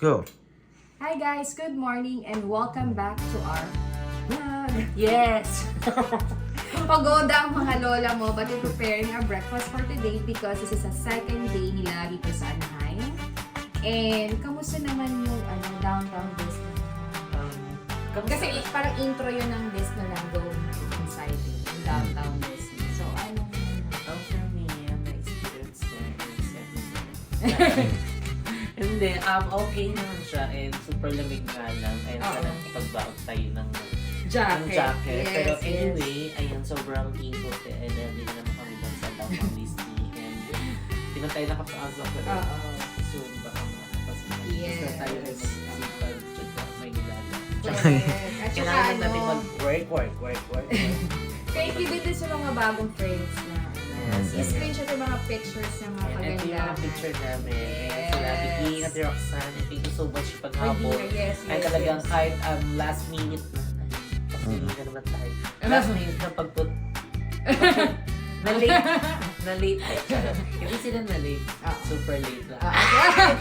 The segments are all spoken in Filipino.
Go. Hi guys, good morning and welcome back to our vlog. Yes! Pagoda ang mga lola mo but we're preparing our breakfast for today because this is a second day nila dito sa Anaheim. And kamusta naman yung ano, downtown Disney? Um, kamusta? Kasi parang intro yun ng Disney lang going inside yung downtown Disney. So ano Oh, for me, my experience there is everything. Hindi, um, okay naman siya and super lamig nga lang and Oo. sana ipagbaot tayo ng, ng jacket. jacket. Yes, Pero yes. anyway, ayan, sobrang input and then hindi na naman kami doon sa downtown Disney and hindi na tayo nakapasok pero Oo. soon baka makapasok. Yes. Basta tayo ay magsisipag tsaka may nilala. Correct. At saka Kailangan ano, natin mag-work, work, work, work. work. thank you din sa mga bagong friends na Yes. i-screenshot yung mga pictures ng mga And ito yung mga picture namin. Ayan sila, Yes. Vicky at Roxanne. Thank you so much paghapon. Regina, yes, yes, Ay talagang yes. kahit um, last minute, last minute na naman tayo. Last minute na pagput, na late, na late. Hindi sila na late. Ah. Super late lang. Ah,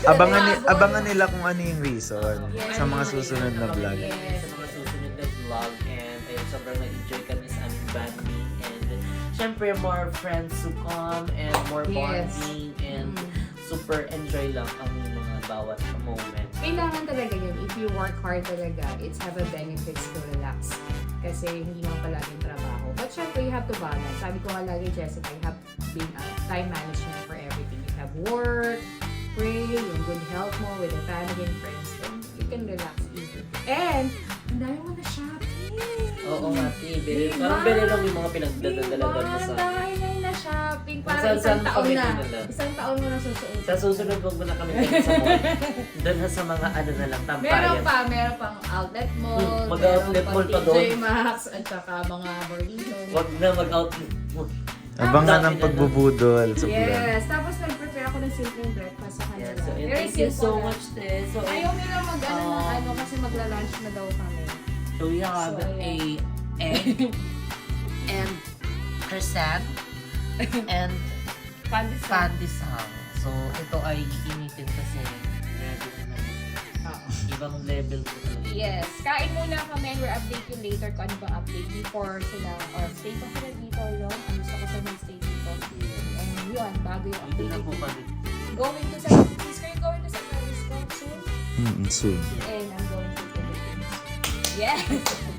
Abangan, ni, abangan nila kung ano yung reason Yes. sa mga susunod na vlog. Yes. Sa mga susunod na vlog. And ayun, sobrang nag-enjoy kami sa aming banding. Syempre, more friends to come and more Yes. bonding. And Mm. super enjoy lang ang mga bawat moment. Kailangan talaga yun. If you work hard talaga, it's have a benefits to relax. Kasi hindi naman palaging trabaho. But syempre, you have to balance. Sabi ko nga lagi, Jessica, you have been uh, time management for everything. You have work, pray, yung good health mo with the family and friends. Bili, Diba? parang bili lang yung mga pinagdadalagan mo sa... Dahil na na shopping. Parang Saan- isang saan taon na. dinala? Isang taon mo na susuot. Sa susunod, huwag mo na kami sa mall. Doon na sa mga ano na lang, Meron tampayan. pa, meron pang outlet mall. Hmm, mag-outlet meron mall pa doon. TJ Maxx, at saka mga Merlino. Huwag na mag-outlet mo. Abangan ang pagbubudol sa vlog. Yes, tapos nag-prepare ako ng simpleng breakfast sa kanila. Yeah, so, Very thank you simple so much, Te. So, Ayaw nila mag-ano ng Oh. ano kasi magla-lunch na daw kami. so we have So, a. egg and croissant and Pandesal. pandesal. So, ito ay iinitin kasi ready na. Ibang level ko talaga. Yes. Kain muna kami we'll update you later kung ano bang update before sila or stay pa sila dito long. Ang gusto ko sa mag-stay dito. And yun, bago yung Dito update. na po kami. Going to sa Sis, are you going to soon? Mm, soon. And I'm going to Philippines. Yes!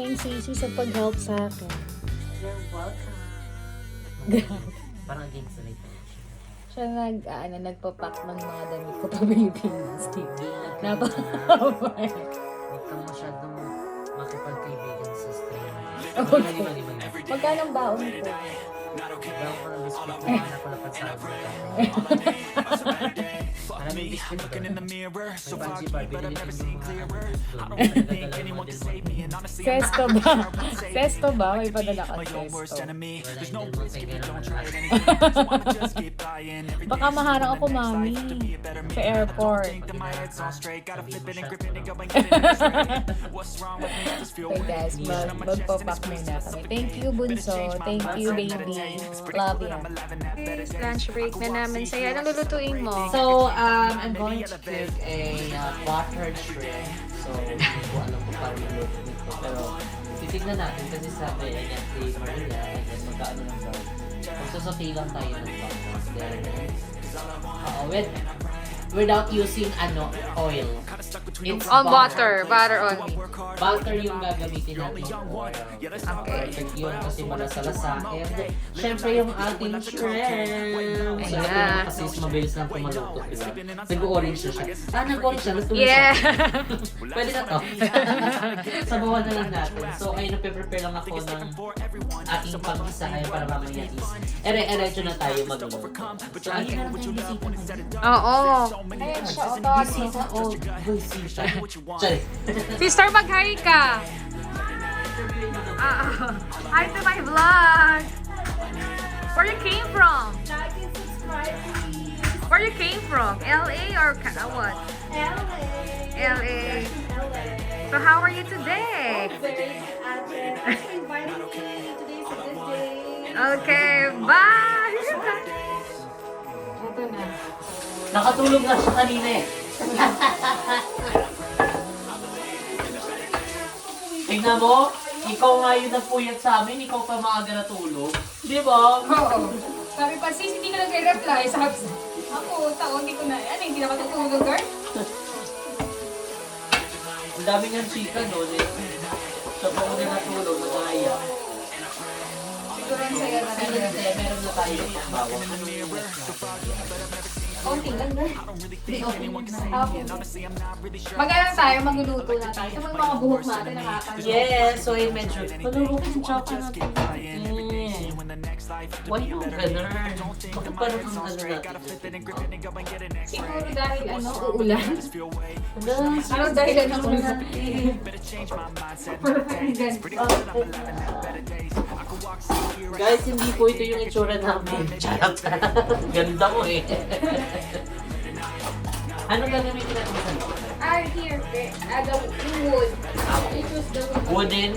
Thanks, Sisi, sa pag-help sa akin. You're welcome. Parang against the light. Siya nag, ano, nagpapak ng mga damit ko pa Pilipinas. Hindi Napaka-haba. Huwag kang masyadong makipagkaibigan sa stranger. Okay. Magkano ang baon ko? Maraming biscuit ba? Looking in the mirror, so foggy, but I've never seen clearer. I don't really think anyone can din save me, and honestly, I'm Sesto not ba? sure what to say. Sesto ba? May padala ka my own worst sesto. There's no risk if you don't try it anything. So I'ma just keep buying. Baka maharang ako, mami. me. Sa airport. Think that my head's on straight. Gotta flip it and grip it and go and get it straight. What's wrong with me? I just feel Okay weak. guys, mag magpapak muna kami. Thank you, Bunso. Thank you, baby. Love you. Lunch break na namin. Saya, anong lulutuin mo? So, um, I'm going to cook a uh, buttered shrimp. So, hindi ko alam kung paano yung luto nito. Pero, titignan natin kasi sabi, ayan, si Maria, ayan, magkaano ng daw. Magsasapi lang tayo ng butter. Then, uh, with without using ano oil. It's On water, butter only. Butter yung gagamitin natin oil. Okay. Yun kasi malasalasa. And syempre yung ating shrimp. Ayan. naman kasi is mabilis lang pumaluto, di ba? Nag-orange na siya. Ah, nag-orange siya. Luto Yeah. siya. Pwede na to. Sabawan na lang natin. So, ayun, nagpe-prepare lang ako ng ating pag-isa ay para mamaya is ere-erecho na tayo magluto. So, ayun na lang tayo. Oo. Ayan siya, o Bisita, o bisita. Sorry. Sister, mag-hi ka. Ah, hi to my vlog. Where you came from? Like and subscribe, please. Where you came from? LA or uh, what? LA. LA. So how are you today? Very good at it. Thanks for inviting me. Today's a good day. Okay, bye. Ito na. Nakatulog na siya kanina eh. Tingnan mo, ikaw nga yung nagpuyat sa amin, ikaw pa maaga natulog. Di ba? Oo. Sabi pa, sis, hindi ka nagre-reply. Sabi, ako, tao, hindi ko na, ano, hindi na matutulog, girl? Ang dami niyang chika doon eh. Sa pauna natulog, madaya. Siguro ang saya na hindi, meron na tayo bawang. Konti lang. Hindi, okay. Mag-ano tayo, magluluto na tayo. Ito mga buhok natin, nakakano. Yes, so yun medyo. Malulog yung chaka natin. Mm. Why yung ganun? Bakit parang ang ano natin? Siguro dahil ano, uulan. Ano? Ano dahil ano natin? Parang ganun. Guys, hindi po ito yung itsura namin. Charot. Ganda mo eh. ano gagamitin natin sa? Ah, here. Ah, the wood. You choose the wood. Wooden.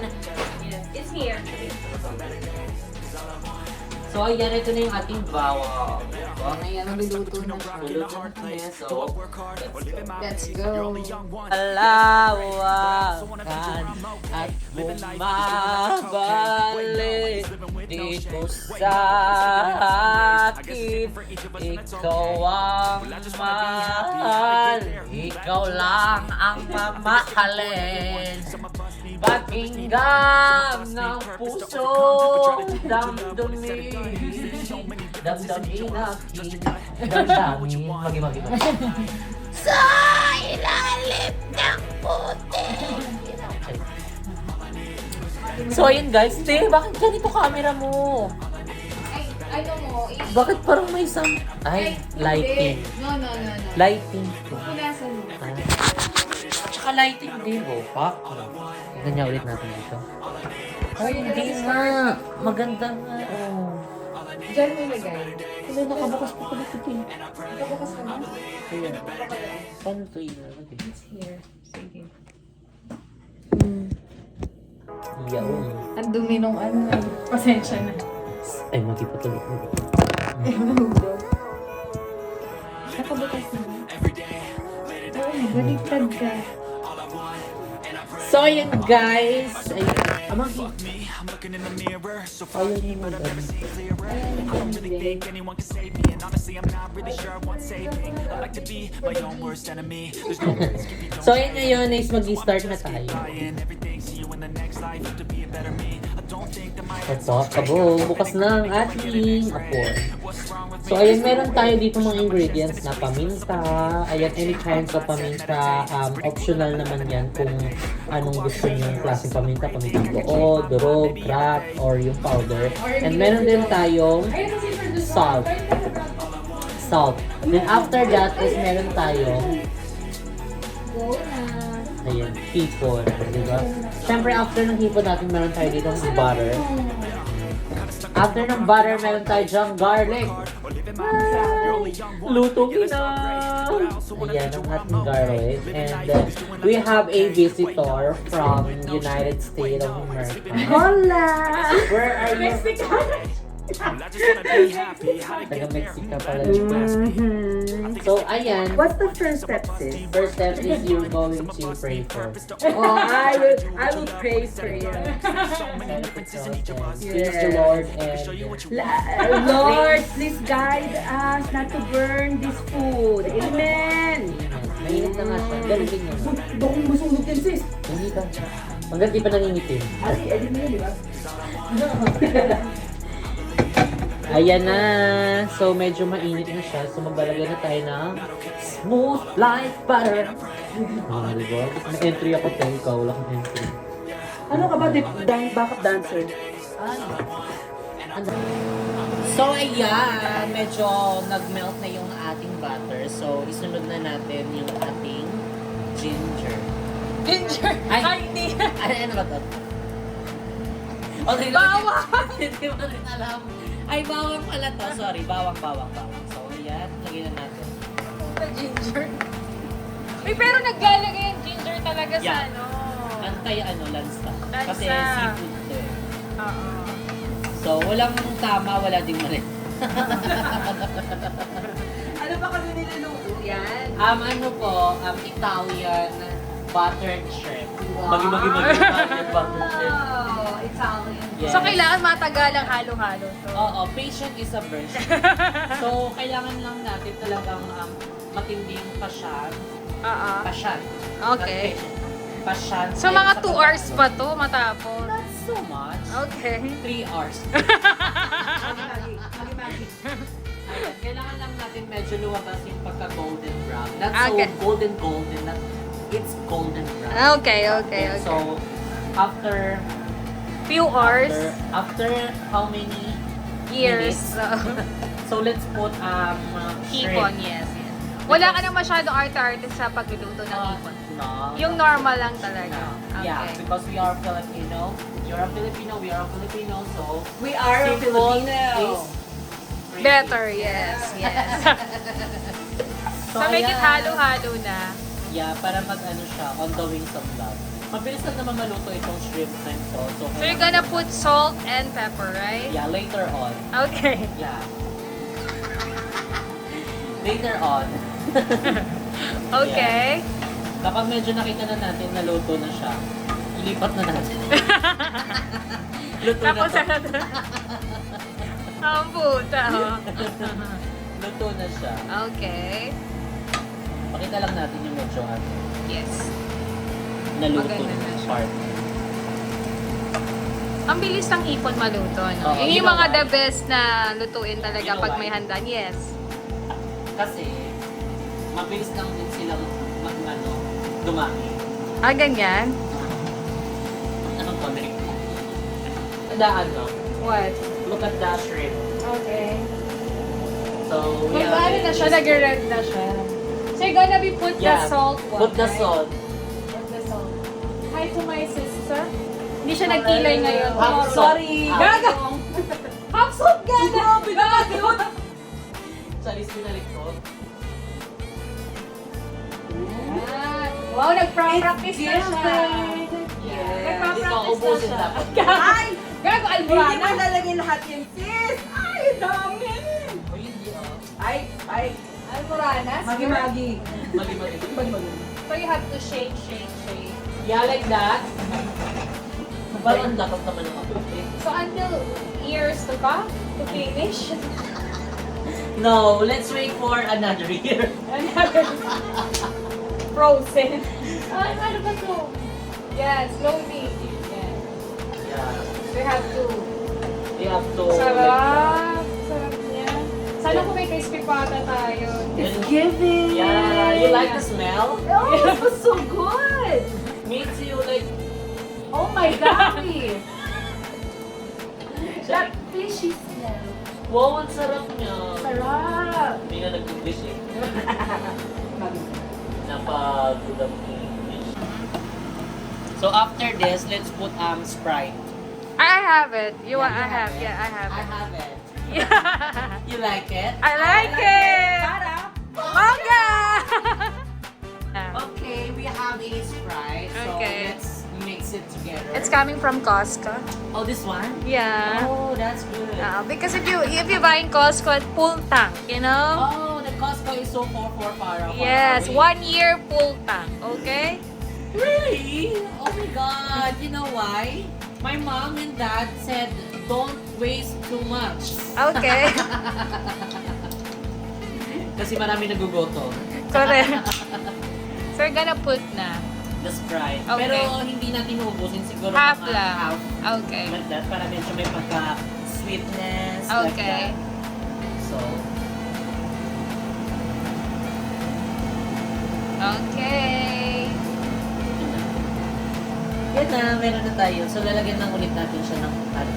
Yes, it's here. So, ayan, ito na yung ating bawang. Ayan, magluluto na siya. Luluto na kami. So, Let's go. Alawakan at bumabalik dito sa akin. Ikaw ang mahal, ikaw lang ang mamahalin. Pakinggan ng puso, damdamin, damdamin aking, damdamin, magi-magi sa ilalim ng puti. So, ayun guys. Te, bakit ganito camera mo? Ay, ano mo? i- Bakit parang may some... Ay, lighting. No, no, no, no. Lighting. Punasan mo. Ah. Tsaka lighting din. Oh, fuck. Tignan niya ulit natin dito. Oh, hindi nga. Maganda nga. Oh. Diyan mo ilagay. Kasi nakabukas pa pala ito eh. Kabukas ka na. Ayan. Paano ito ilalagay? It's here. Sige. Yaon. Ang dumi nung ano. Pasensya na. Ay, magipatulog mo. Nakabukas na. Oo, baliktad ka. So, yun guys. Ay, amang risk if you don't So, yun ngayon is mag-start na tayo. And everything. See you in the next life. Have to be a better me. I don't think that my Ito, kabo, bukas na ang ating apor. So, ayun, meron tayo dito mga ingredients na paminta. Ayan, any kinds of paminta. Um, optional naman yan kung anong gusto niyo yung klaseng paminta. Pamintang buo, durog, crack, or yung powder. And meron din tayong salt. Salt. Then after that is meron tayong. Ayan, hipon, di ba? Siyempre, after ng hipon natin, meron tayo dito ng butter. After ng butter, meron tayo dyang garlic. Luto na! Ayan, ang ating garlic. And then, we have a visitor from United States of America. Hola! Where are you? I Taga? Mexico pala yung So, ayan. What's the first step, sis? First step is you're going to pray for. Oh, I will, I will pray for you. Please the Lord and La- Lord, please guide us not to burn this food. Amen. Ganun din yun. Baka masunog yan, sis. Hindi ka. Hanggang di pa nangingitim. Ate, edit mo yun, di ba? Ayan na. So, medyo mainit na siya. So, maglalagay na tayo ng smooth like butter. Ah, di ba? May entry ako, te. Ikaw, wala kang entry. Ano ka ba? Dip- Dan backup dancer. So, ayan. Medyo nag-melt na yung ating butter. So, isunod na natin yung ating ginger. Ginger! Ay. Ay, hindi. Ay, ano ba to? Okay, Bawang! Hindi mo rin alam. Ay, bawang pala to. Sorry, bawang, bawang, bawang. So, ayan. Lagyan na natin. Puta, ginger. Uy, pero naglalagay yung ginger talaga sa Yeah. ano. Antay ano, lansa. Lansa. Kasi seafood to eh. Oo. So, walang tama, wala ding mali. Ano ba kami niluluto? Yan. Um, ano po, um, Italian buttered shrimp. Wow. Magi, magi, magi, Italian buttered shrimp. Italian. Yes. So, kailangan matagal ang halo-halo to. Oo, patient is a virtue. so, kailangan lang natin talagang um, matinding pasyan. Oo. Pasyan. Okay. Not patient. Pasyan. So, Ayun, mga sa 2 hours pa to matapos. Not so much. Okay. 3 hours. Magi-magi. Magi-magi. Ayan, kailangan lang natin medyo lumabas yung pagka-golden brown. Not Okay. so golden-golden. Not, it's golden brown. Okay, okay, okay. So, after, Few hours, after, after how many years. minutes? So, So, let's put um, uh, hipon, yes, yes. Wala ka na masyado arte-arte sa pagluluto ng Uh, hipon. no. Yung normal lang talaga. Yeah, Okay. because we are Filipino. You're a Filipino, we are a Filipino, so We are a simple Filipino. is. Better, yes, yes. so, make it ayan. halo-halo na. Yeah, para mag-ano siya, on the wings of love. Mabilis lang naman maluto itong shrimp na ito. So, So, you're gonna put salt and pepper, right? Yeah, later on. Okay. Yeah. Later on. Okay. Kapag medyo nakita na natin na luto na siya, ilipat na natin. luto na Tapos to. ano to? Ang puta, oh. luto na siya. Okay. Pakita lang natin yung medyo ano, Yes. Naluto Maganda na siya. part. Ang bilis ng hipon maluto, no? Oo, Yun yung mga the best na lutuin talaga You know pag why? may handaan. Yes. Kasi, mabilis lang din silang mag, ano, dumami. Ah, ganyan? Anong connect? The ano, What? look at the shrimp. Okay. So, we May have ano na siya, nag-red na siya. So, you're gonna be put the Yeah, salt one, Put the right? salt. To my sister. Hindi siya nagkilay ngayon. Tomorrow. salt. Sorry. Gaga! Salt, gaga! Gaga! Charis pinalikot. Ah, Wow, nagpa-practice na siya. Yeah. Nagpa-practice Ikaw, na siya. Ay! Gago, Hindi mo alburana. lalagyan lahat yan, sis! Ay, dami! O, hindi ah. Ay, ay. Alburana? Magi-magi. Magi-magi. So you have to shake, shake, shake. Yeah, like that. Parang ang dapat naman ng kape. So until years to come, to finish. No, let's wait for another year. Frozen. Ay, ano ba to? Yes, slowly. Yes. Yeah. We have to. We have to... Sarap. Sarap niya. Sana kung may crispy pata tayo. It's giving! Yeah, you like the smell? Oh, it was so good! Me too, like... Oh my God! That fishy smell. Wow, ang sarap niya. Sarap! Hindi na nag-English eh. Napagod ang English. So after this, let's put um Sprite. I have it. You want? Yeah, I you have. it. Yeah, I have I have it. Yeah. You like it? I like it. Para! Manga. Okay, we have a Sprite. So Okay. let's mix it together. It's coming from Costco. Oh, this one? Yeah. Oh, that's good. Uh, because if you if you buy in Costco, it's full tank, you know. Oh, the Costco is so far, far, far, far Yes, one year full tank. Okay. Really? Oh my God! You know why? My mom and dad said, don't waste too much. Okay. Kasi marami nagugoto. Correct. So, we're gonna put na. The Sprite. Okay. Pero hindi natin uubusin siguro Half mga lang. half Okay. like that para medyo may pagka-sweetness. like Okay. that. So, Okay. Yan na, meron na tayo. So, lalagyan lang ulit natin siya ng ano,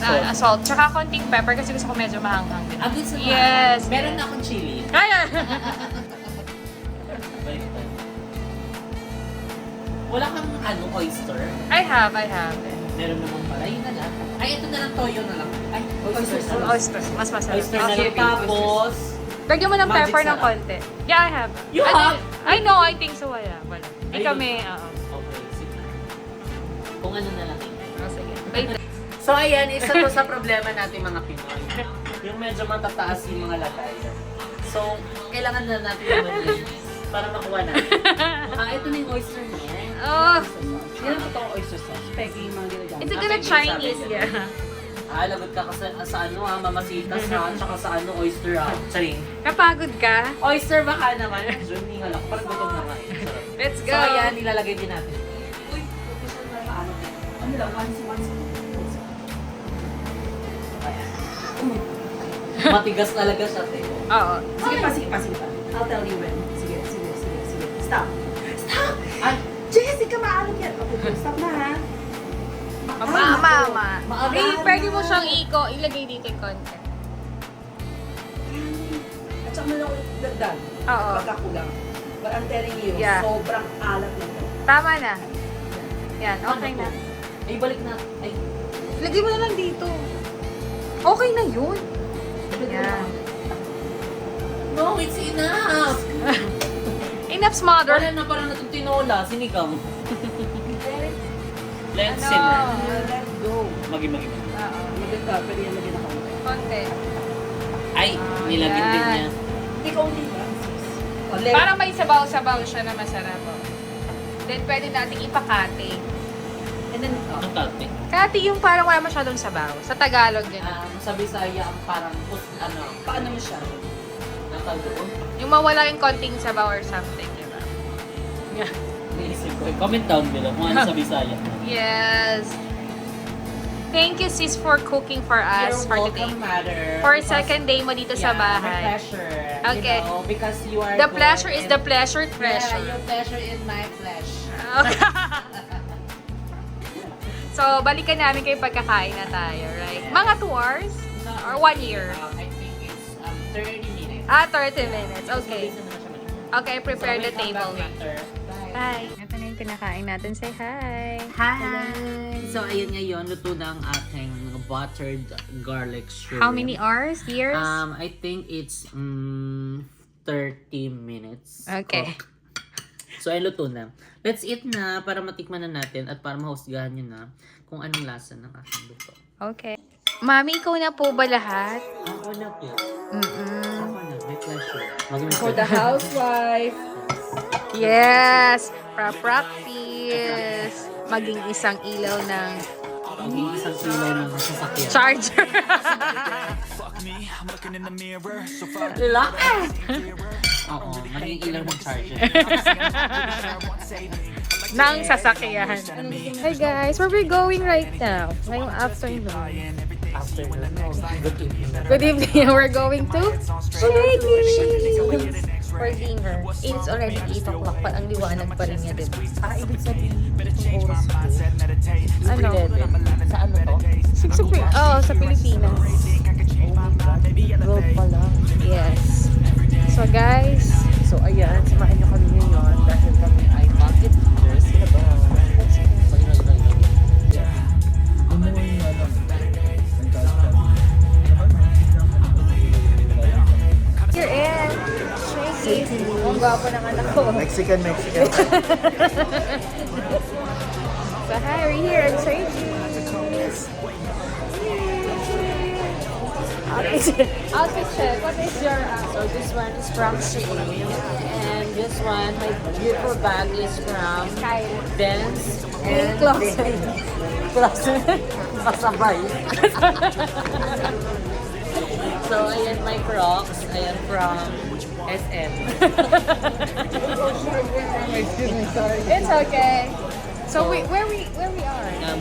salt. Ah, salt. Tsaka konting pepper kasi gusto ko medyo mahanghang din. Ah, gusto mo? Yes. Meron na akong chili. Kaya! Wala kang ano, oyster. I have, I have. Meron naman pala. Yun na lang. Ay, ito na lang toyo na lang. Ay, oyster, lang. Oyster. Mas masarap. Oyster na lang. Tapos, Lagyan mo ng Magic pepper ng sarap. konti. Yeah, I have. You I have? I know, I think so. Wala. Wala. Hindi Ay, kami, oo. okay, sige. Kung ano na lang yun. Oh, sige. Wait. So ayan, isa to sa problema natin mga Pinoy. Yung medyo matataas yung mga lagay. So, kailangan na natin naman yun para makuha natin. Ah, ito na yung oyster niya. Oh, Yan ang totoong oyster sauce. Peke yung mga ginagamit. it's a Ah, good Chinese, yeah. Ah, lagot ka kasi sa ano ha, mamasitas ha, tsaka sa ano, oyster ha. Sorry. Napagod ka? Oyster baka naman. Zoom ningal ako. Parang gutom na nga eh. Sarap. Let's go. So ayan, nilalagay din natin. Uy, na paano. Ano lang, once, once. Matigas talaga siya, te. Oo. Sige pa, sige pa, sige pa. I'll tell you when. Sige, sige, sige, sige. Stop. Stop! Ay, Jessica, maalam yan. Okay, stop na ha. Mama, mama. Maagahan Eh, pwede mo na. siyang iko, ilagay dito yung konti. At saka mo lang ulit dagdag. Oo. Pagkakulang. But I'm telling you, Yeah. sobrang alat nito. Tama na. Yan, okay na. ay balik na. Ay, Lagay mo na lang dito. Okay na yun. Yan. no, it's enough. Enough smother. Wala na parang natong tinola, sinigang. Let's Ano? Let go. Magi, magi. Maganda, pero yan lagyan ako. Konti. Ay, Ah, nilagyan din yan. niya. Hindi ko hindi ba? Let- Para may sabaw-sabaw siya na masarap. oh. Then, pwede nating ipakati. Then, oh, Ang tate. Kati yung parang wala masyadong sabaw. Sa Tagalog din. Um, sa Bisaya, ang parang, ano, paano mo siya? nakaloon. Yung mawala yung konting sabaw or something, di ba? Naisip ko. Comment down below kung ano sa Bisaya. Yes. Thank you, sis, for cooking for us You're for today. mother. For second day mo dito sa Yeah, My bahay. pleasure. Okay. You know, because you are The pleasure is the pleasure Yeah, treasure. your pleasure is my flesh. so, balikan namin kayo pagkakain na tayo, right? Mga 2 hours? Or 1 year? Um, I think it's um, 30 minutes. Ah, 30 minutes. Okay. Okay, prepare the table. Bye. Ito na yung kinakain natin. Say hi. Hi! So, ayun ngayon, luto na ang ating buttered garlic shrimp. How many hours? Years? Um, I think it's mm, 30 minutes. Okay. cooked. So, ay luto na. Let's eat na para matikman na natin at para mahusgahan nyo na kung anong lasa ng aking luto. Okay. Mami, ikaw na po ba lahat? Ako na po. Mm-mm. Ako na. My pleasure. Mag- For the housewife. Yes! Para practice. Maging isang ilaw ng Maging isang silaw ng sasakyan. charger. Fuck me, I'm looking in the mirror So far! Oo, maging ilaw ng charger. ng sasakyan. Hi guys, where we going right now? Ngayong afternoon. Afternoon. Good evening. Good evening. We're going to Shakey's for dinner. It's already 8 o'clock pa. Ang liwanag pa rin niya, diba? Ah, ibig sabihin, yung oras ko. Ano? Sa ano to? Sa Pi- Oh, sa Pilipinas. Road pala. Yes. So guys, So ayan, samahan nyo kami ngayon dahil kami ay bucket eaters. Sila ba? Pag nag-nag you're in Shakey's. Ang gwapo ng anak ko. Mexican, Mexican. So hi, we're here at Shakey's. Outfit outfit check. What is your uh, So this one is from Shein. And this one, my beautiful bag is from Kyle? Benz. And close. Plus, sasabay. so ayan my Crocs. Ayan from SM. Excuse me, sorry. It's okay. So we, where we where we are? Um,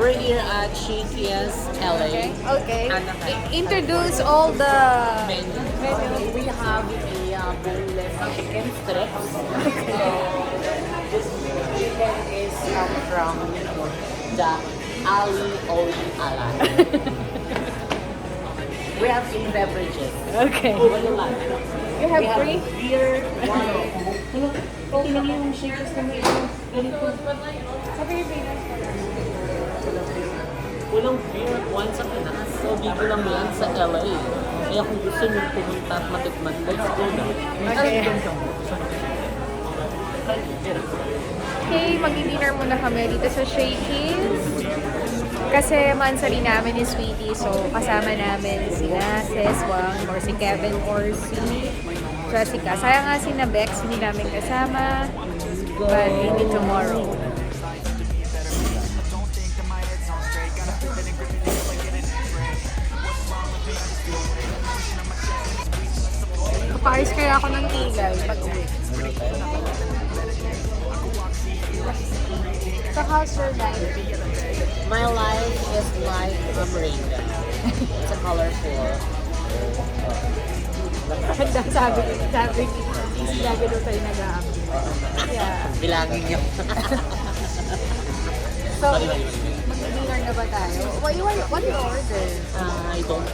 we're here at Shakey's LA. Okay. Okay. Introduce all the Menu. Menu. We have a uh, boneless chicken strips. So, this chicken is um, from the Ali Oli Ala. we have three beverages. Okay. What do you like? You have we have three? beer, wine. Niyo yung shakers na may ganito. Sa Pilipinas Walang beer at wine sa Pinas. So, dito lang yan sa LA. Kaya kung gusto niyo pumunta at matikman, let's go na. Okay. Okay, mag-dinner muna kami dito sa Shakey's. Kasi mansari namin ni Sweetie, so kasama namin sila Sis Wang or si Kevin or si Jessica. Sayang nga si Nabex, hindi namin kasama. But maybe tomorrow. Papaayos kaya ako ng tigay pag uwi. So how's your life? My life is like a rainbow. It's a colorful. Ganda sabi ko, sabi ko, lagi doon tayo nag-aabot. Yeah. Bilangin niyo. So, mag-dinner na ba tayo? What you, what you order? Uh, I don't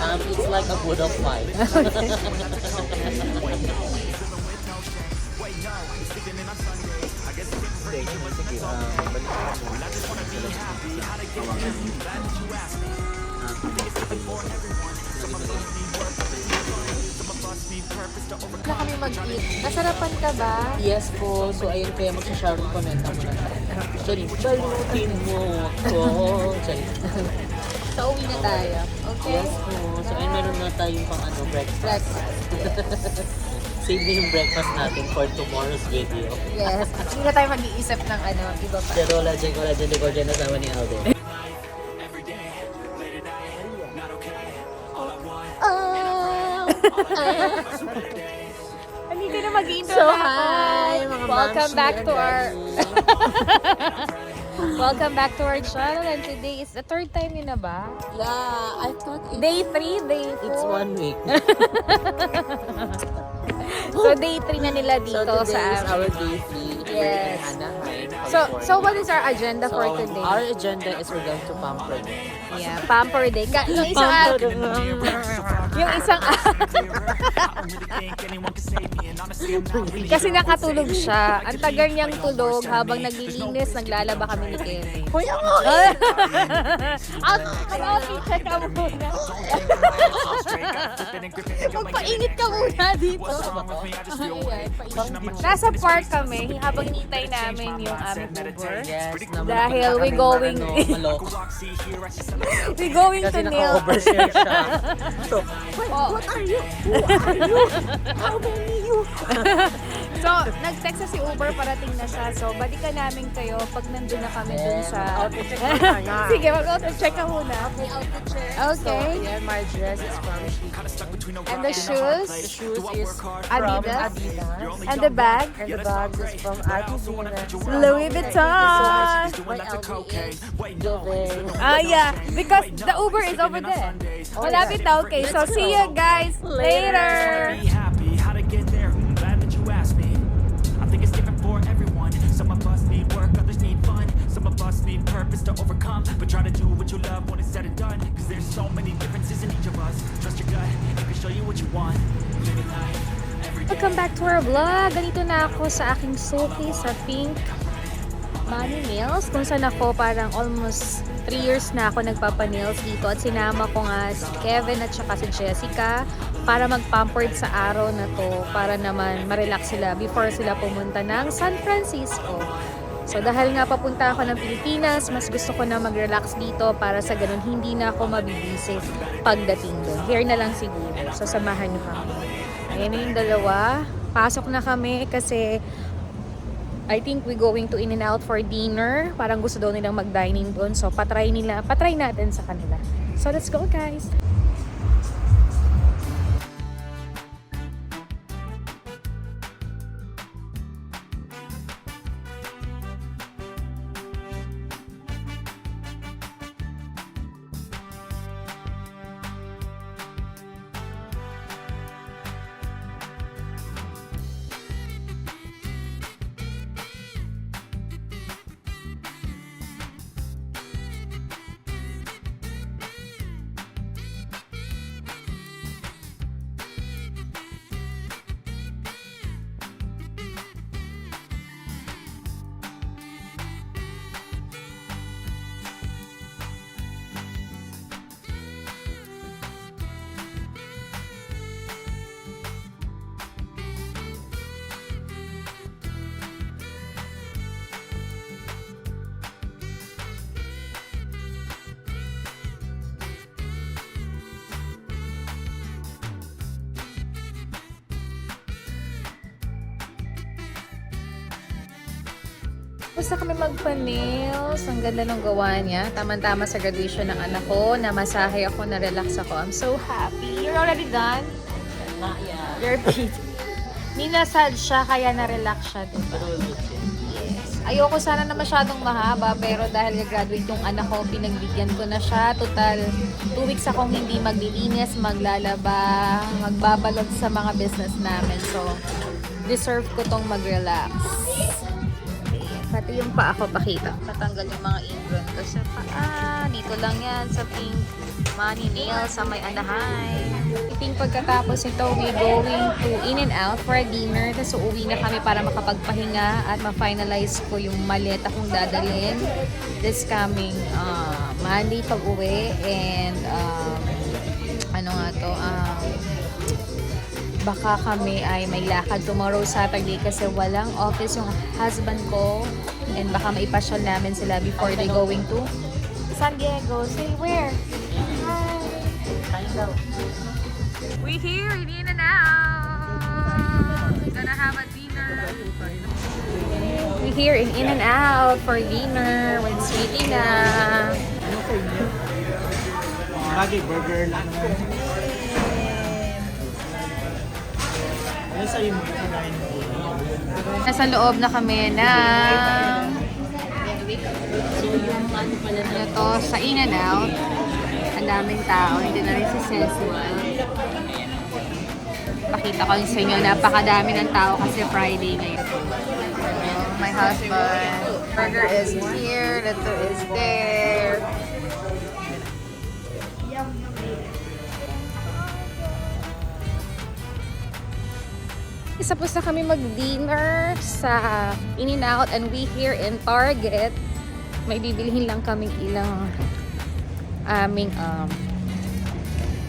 um, it's like a Buddha fight. Sige, sige. Um. Na kami mag-eat. Nasarapan ka ba? yes po. So, ayun kaya magsha-sharon comment ako na tayo. Sorry, balutin mo ako. Sorry. So, uwi na tayo. Okay? Yes po. So, ayun meron na tayong pang ano, breakfast. Breakfast. Save na yung breakfast natin for tomorrow's video. Yes. Hindi na tayo mag-iisip ng ano, iba pa. Cherola, Cherola, Cherola, Cherola, nasama ni Alden. Hindi ka na mag-intro So, na ako. hi, mga Welcome back to our... Welcome back to our channel and today is the third time yun na ba? Yeah, I thought it, Day 3, day 4. it's one week. So day 3 na nila So dito today sa is amin. our day three. Yes. in Anaheim, So, so what is our agenda for So, today? Our agenda is we're going to pamper. Yeah, pamper day. Ka- yung Pamper them. Yung isang Kasi nakatulog siya. Ang tagal niyang tulog habang naglilinis, naglalaba kami ni Kevin. Kuya mo! Ang outfit check ka muna. Magpainit ka muna dito. Nasa park kami habang hinintay namin yung aming Uber. Dahil we going we going to Neil. naka-overshare siya. So, Oh. what are you? Who are you? How many you? So, nag-text na si Uber parating na siya. So, balikan namin kayo pag nandun na kami dun sa... Outfit check muna. Sige, mag-auto check ka muna. Okay. Yeah, my dress is from Chic. And the shoes? The shoes is from Adidas? Adidas. And the bag? And the bag is from Adidas. Louis Vuitton! My LV is Joven. Ah, yeah. Because the Uber is over there. Malapit na. Okay. So, see you guys later. Purpose to overcome. But try to do what you love when it's said and done. Cause there's so many differences in each of us. Trust your gut, it can show you what you want. Day. Welcome back to our vlog. Ganito na ako sa aking suki sa Pink Money Nails. Kung saan ako parang almost 3 years na ako nagpapa-nails dito. At sinama ko nga si Kevin at saka si Jessica para mag-pampered sa araw na to para naman ma-relax sila before sila pumunta ng San Francisco. So dahil nga papunta ako ng Pilipinas, mas gusto ko na mag-relax dito para sa ganun hindi na ako mabibisi pagdating doon. Here na lang siguro. So samahan niyo kami. Ayan yung dalawa. Pasok na kami kasi I think we going to in and out for dinner. Parang gusto daw nilang mag-dining doon. So patry nila, patry natin sa kanila. So let's go guys. Basta kami magpa-nails. Ang ganda ng gawa niya. Tama-tama sa graduation ng anak ko. Namasahe ako, na-relax ako. I'm so happy. You're already done? Not yet. You're pretty. Ninasad siya, kaya na-relax siya, diba? Yes. Ayoko sana na masyadong mahaba, pero dahil graduate yung anak ko, pinagbigyan ko na siya. Total, two weeks akong hindi maglilinis, maglalaba, magbabalot sa mga business namin. So, deserve ko tong mag-relax. Pati yung paa ko pakita. Patanggal yung mga ingrown ko sa paa. Dito lang yan sa pink money nail sa may anahay. I think pagkatapos ito, we going to in and out for a dinner. Tapos uuwi na kami para makapagpahinga at ma-finalize ko yung maleta kong dadalhin this coming uh, Monday pag uwi. And um, ano nga to, um, baka kami ay may lakad tomorrow Saturday kasi walang office yung husband ko and baka maipasyal namin sila before they going to San Diego. Say where? Hi! We here in In and Out. Gonna have a dinner. We here in In and Out for dinner with Sweetie na. Bagay, burger lang Nasa loob na kami na Ano ito sa In and Out. Ang daming tao. Hindi na rin si Cecil. Pakita ko sa inyo, napakadami ng tao kasi Friday ngayon. My husband. Burger is here. Ito is there. Tapos na kami mag-dinner sa In-N-Out and we here in Target. May bibilihin lang kaming ilang aming um,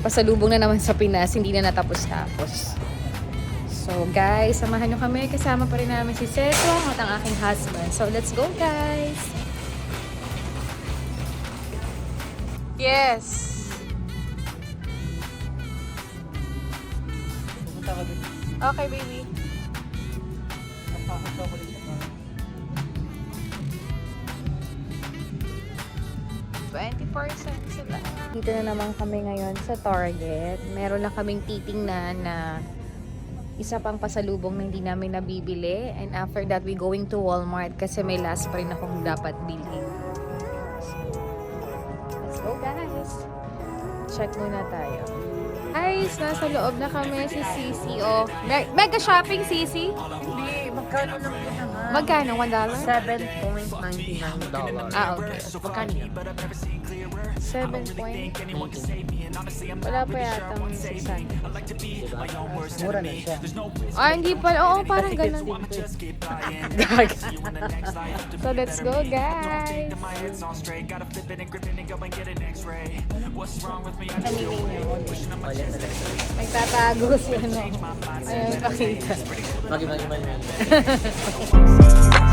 pasalubong na naman sa Pinas. Hindi na natapos-tapos. So guys, samahan nyo kami. Kasama pa rin namin si Seto at ang aking husband. So let's go guys! Yes! Okay baby. 20% sila. Dito na naman kami ngayon sa Target. Meron lang kaming titingnan na isa pang pasalubong na hindi namin nabibili. And after that, we going to Walmart kasi may last pa rin akong dapat bilhin. So, let's go guys! Check muna tayo. Guys, nasa loob na kami si Sisi. Oh, me- mega shopping, Sisi? Hindi, magkano lang yun na nga? Magkano? $1? dollar? $7.99 dollars. Ah, okay. Magkano yun? 7 point. Wala pa yata ang 600. Mura na siya. Ah, hindi pa. Oo, parang ganun. Gag. so, let's go, guys. Nagtatago si ano. Ayaw pakita. Magi, magi, magi, magi.